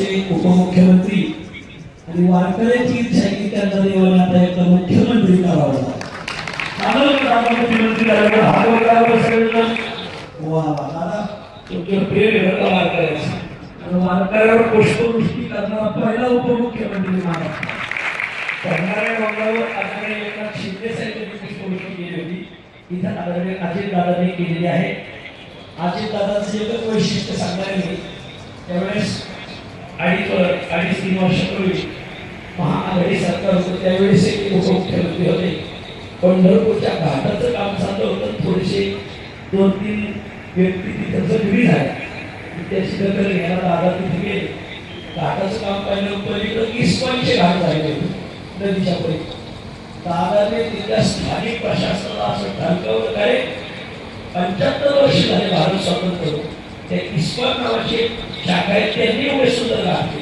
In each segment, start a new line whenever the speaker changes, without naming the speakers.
राज्याचे उपमुख्यमंत्री आणि वारकऱ्यांची इच्छा की त्यांचा देवाने आता एक मुख्यमंत्री करावा.
मुख्यमंत्री वारकऱ्यावर पुष्पवृष्टी करणारा पहिला उपमुख्यमंत्री करणाऱ्या डोंगरावर आदरणीय एकनाथ शिंदे साहेबांनी पुष्पवृष्टी केली होती इथं आदरणीय केलेली आहे.
अजित दादाचं एकच वैशिष्ट्य सांगणार मी
त्यावेळेस अडीच वर- अडीच तीन वर्षापूर्वी महाआघाडी सरकार होतं त्यावेळेस एक मुख्यमंत्री होते. पंढरपूरच्या घाटाचं काम चाललं होतं थोडेसे दोन तीन व्यक्ती तिथं जखमी झाल्या त्याची दखल घ्यायला दादा तिथे गेले. घाटाचं काम पाहिलं पलीकडं इस्कॉनचे घाट झाले होते नदीच्या पलीकडे दादाने तिथल्या स्थानिक प्रशासनाला असं ठणकावलं काय पंच्याहत्तर वर्ष झाले भारत स्वातंत्र्य त्या इस्कॉन नावाची शाखा आहे त्यांनी एवढे सुंदर घाट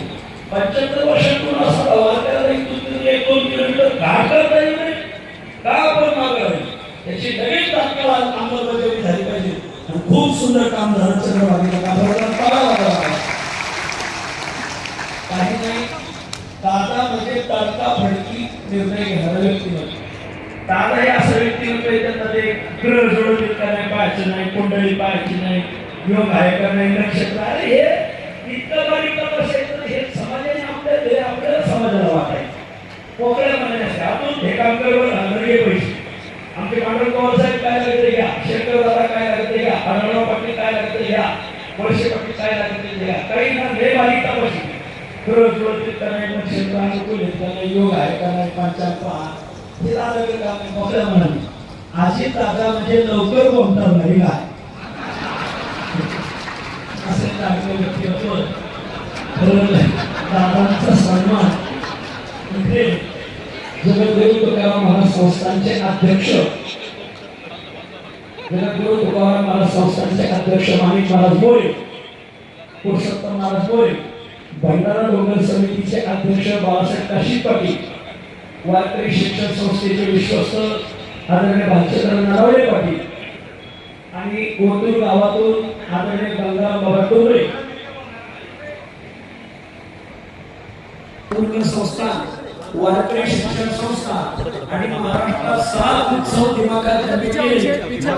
पंच्याहत्तर वर्षातून असा प्रवास करायला इथून एक दोन किलोमीटर घाट करता येईल नाही. का आपण मागावे त्याची नवीन तात्काळ अंमलबजावणी झाली पाहिजे.
आणि खूप सुंदर काम झालं चंद्रभागेला गाभाऱ्याला पाडावा लागला. काही नाही. दादा म्हणजे तडका फडकी निर्णय घेणारा व्यक्तिमत्व
दादा हे असं व्यक्तिमत्व आहे ते ग्रह जोडून का नाही पाहायचं नाही कुंडळी पाहायची नाही योग आहे का नाही नक्षत्र अरे हे इतकं बारीक बसायचं हे समाजाने आपल्या हे आपल्याला समाजाला वाटायचं. पोकळ्या म्हणायचे आपण हे काम करवर घालणार घे पैसे. आमचे पांडव पवार साहेब काय लागत ते घ्या. शेखर दादा काय लागत ते घ्या. आढळराव पाटील काय लागत ते घ्या. वळसे पाटील काय लागत ते घ्या. काही ना लय बारीक बसली
ग्रह जुळवतील का नाही नक्षत्र अनुकूल आहेत योग आहे का नाही पाच पहा. हे दादा काम? नाही मोकळ्या म्हणाले. अजित दादा म्हणजे लवकर कोणता काय? असे व्यक्तिमत्व ठरवलं दादांचा सन्मान इथे जगद्गुरु तुकाराम महाराज संस्थांचे अध्यक्ष जगद्गुरु तुकाराम महाराज संस्थांचे अध्यक्ष माणिक महाराज मोरे पुरुषोत्तम महाराज मोरे भंडारा डोंगर समितीचे अध्यक्ष बाळासाहेब काशी पाटील वारकरी शिक्षण संस्थेचे विश्वस्त आदरणीय भालचंद्र नारावळे पाटील आणि गोंदूर गावातून आदरणीय गंगाराम बाबा डोंगरे. पूर्ण संस्था वारकरी शिक्षण संस्था आणि महाराष्ट्रात सात उत्सव दिमागात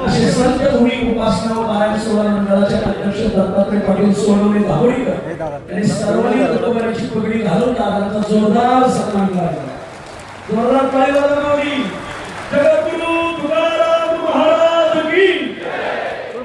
असे संत भूमी उपासना व नारायण सोहळा मंडळाचे अध्यक्ष दत्तात्रय पाटील सोनवणे दाभोळीकर यांनी सर्वांनी तुकोबाराची पगडी घालून दादांचा जोरदार सन्मान केला. जोरदार टाळी वाजवली जगद्गुरु तुकाराम महाराज की
थोडं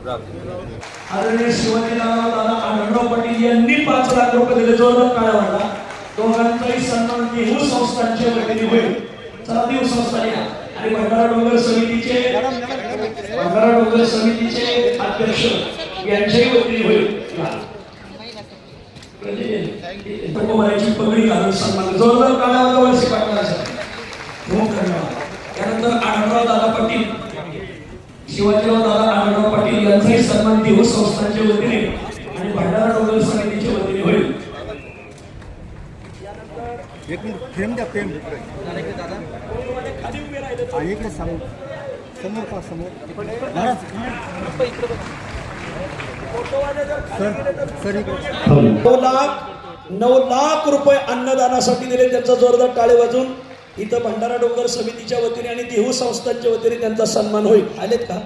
आदरणीय शिवाजीराव दादा आनंदराव पाटील यांनी पाच लाख रुपये दिले. जोरदार काय वाटला दोघांचाही सन्मान देहू संस्थांच्या वतीने होईल. चला देहू संस्था या आणि भंडारा डोंगर समितीचे भंडारा डोंगर समितीचे अध्यक्ष यांच्याही वतीने होईल. म्हणजे पगडी घालून सन्मान जोरदार काळ्या वर्षी पाटलाचा खूप धन्यवाद त्यानंतर आनंदराव दादा पाटील शिवाजीराव दादा आनंदराव पाटील यांचाही सन्मान देऊ संस्थांच्या वतीने आणि भंडारा डोंगर समितीच्या वतीने होईल
एक मिनिट फ्रेम द्या फ्रेम हा, इकडे समोर समोर पहा समोर. महाराज सर सर इकडे.
नऊ लाख नऊ लाख रुपये अन्नदानासाठी दिले त्यांचा जोरदार टाळे वाजून. इथं भंडारा डोंगर समितीच्या वतीने आणि देहू संस्थांच्या वतीने त्यांचा सन्मान होईल. आलेत का?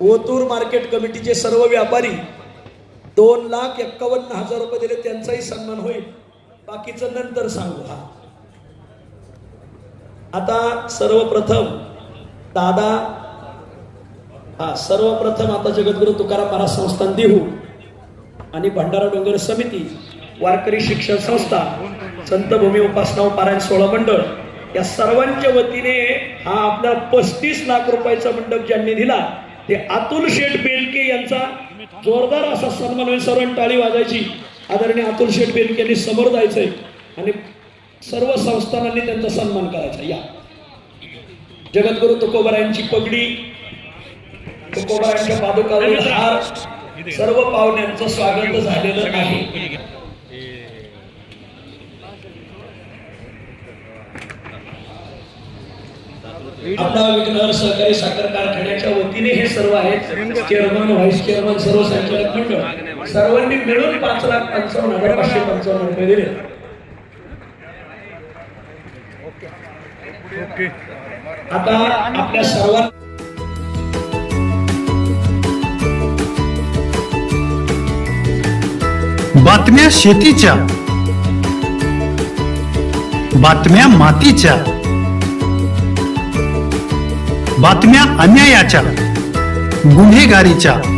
ओतूर मार्केट कमिटीचे सर्व व्यापारी दोन लाख एक्कावन्न हजार रुपये दिले त्यांचाही सन्मान होईल. बाकीचं नंतर सांगू हा. आता सर्वप्रथम दादा हा सर्वप्रथम आता जगद्गुरु तुकाराम महाराज संस्थान देहू आणि भंडारा डोंगर समिती वारकरी शिक्षण संस्था संत भूमी उपासना पारायण सोहळा मंडळ या सर्वांच्या वतीने हा आपला पस्तीस लाख रुपयाचा मंडप ज्यांनी दिला ते अतुल शेठ बेलके यांचा जोरदार असा सन्मान होईल सर्वांनी टाळी वाजायची. आदरणीय अतुल शेठ बेलके यांनी समोर जायचंय आणि सर्व संस्थानांनी त्यांचा सन्मान करायचा. या. जगद्गुरु तुकोबरायांची पगडी तुकोबरायांच्या हार सर्व पाहुण्यांचं स्वागत झालेलं आहे. आपला विघ्नहर सहकारी साखर कारखान्याच्या वतीने हे सर्व आहेत. चेअरमन व्हाईस चेअरमन सर्व संचालक मंडळ. सर्वांनी मिळून पाच लाख पंचावन्न हजार पाचशे पंचावन्न रुपये दिले. आता आपल्या सर्वांना
बातम्या शेतीच्या. बातम्या मातीच्या. बातम्या अन्यायाच्या. गुन्हेगारीच्या.